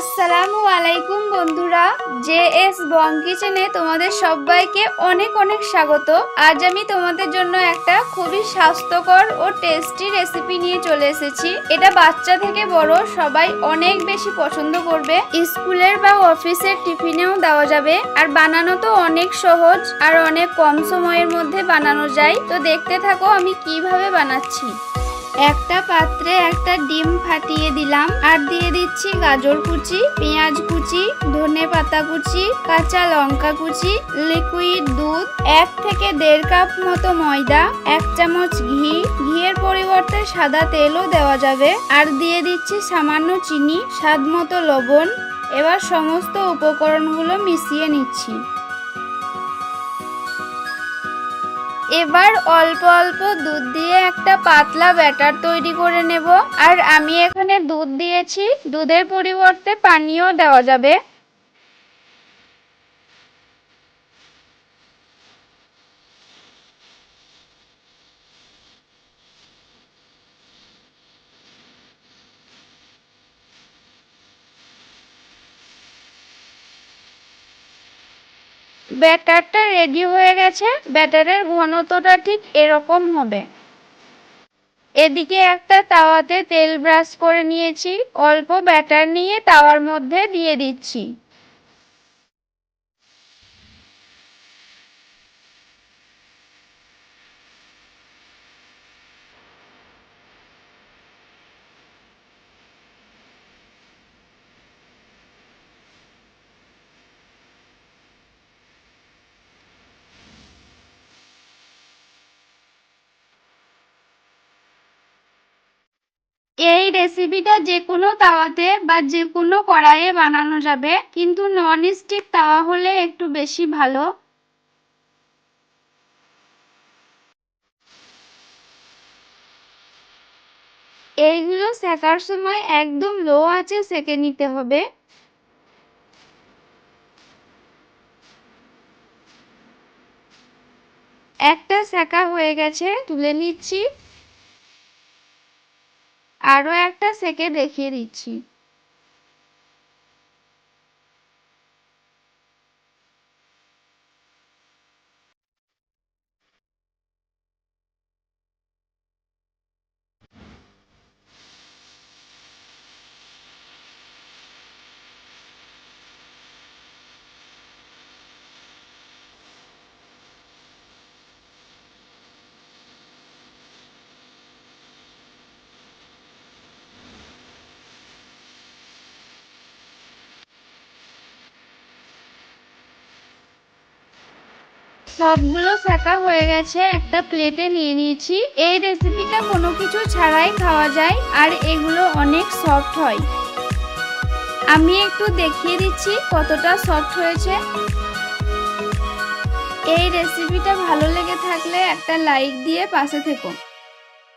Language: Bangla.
আসসালামু আলাইকুম বন্ধুরা, জে এস বং কিচেনে তোমাদের সবাইকে অনেক অনেক স্বাগত। আজ আমি তোমাদের জন্য একটা খুবই স্বাস্থ্যকর ও টেস্টি রেসিপি নিয়ে চলে এসেছি। এটা বাচ্চা থেকে বড়, সবাই অনেক বেশি পছন্দ করবে। স্কুলের বা অফিসের টিফিনেও দেওয়া যাবে। আর বানানো তো অনেক সহজ, আর অনেক কম সময়ের মধ্যে বানানো যায়। তো দেখতে থাকো আমি কীভাবে বানাচ্ছি। একটা পাত্রে একটা ডিম ফাটিয়ে দিলাম। আর দিয়ে দিচ্ছি গাজর কুচি, পেঁয়াজ কুচি, ধনে পাতা কুচি, কাঁচা লঙ্কা কুচি লিকুইড দুধ, এক থেকে দেড় কাপ মতো ময়দা, এক চামচ ঘি। ঘিয়ের পরিবর্তে সাদা তেলও দেওয়া যাবে। আর দিয়ে দিচ্ছি সামান্য চিনি স্বাদ মতো লবণ। এবার সমস্ত উপকরণগুলো মিশিয়ে নিচ্ছি। এবার অল্প অল্প দুধ দিয়ে একটা পাতলা ব্যাটার তৈরি করে নেব। আর আমি এখানে দুধ দিয়েছি। দুধের পরিবর্তে পানীয় দেওয়া যাবে। ব্যাটারটা রেডি হয়ে গেছে, ব্যাটারের ঘনত্বটা ঠিক এরকম হবে। এদিকে একটা তাওয়াতে তেল ব্রাশ করে নিয়েছি, অল্প ব্যাটার নিয়ে তাওয়ার মধ্যে দিয়ে দিচ্ছি। এই রেসিপিটা যে কোনো তাওয়াতে বা যে কোনো কড়াইয়ে বানানো যাবে, কিন্তু নন স্টিক তাওয়া হলে একটু বেশি ভালো। এইগুলো সেকার সময় একদম লো আছে সেকে নিতে হবে। একটা সেকা হয়ে গেছে, তুলে নিচ্ছি। আরও একটা সেকে দেখিয়ে দিচ্ছি। সবগুলো ছাকা হয়ে গেছে, একটা প্লেটে নিয়ে নিয়েছি। এই রেসিপিটা কোনো কিছু ছাড়াই খাওয়া যায়, আর এগুলো অনেক সফট হয়। আমি একটু দেখিয়ে দিচ্ছি কতটা সফট হয়েছে। এই রেসিপিটা ভালো লেগে থাকলে একটা লাইক দিয়ে পাশে থেকো।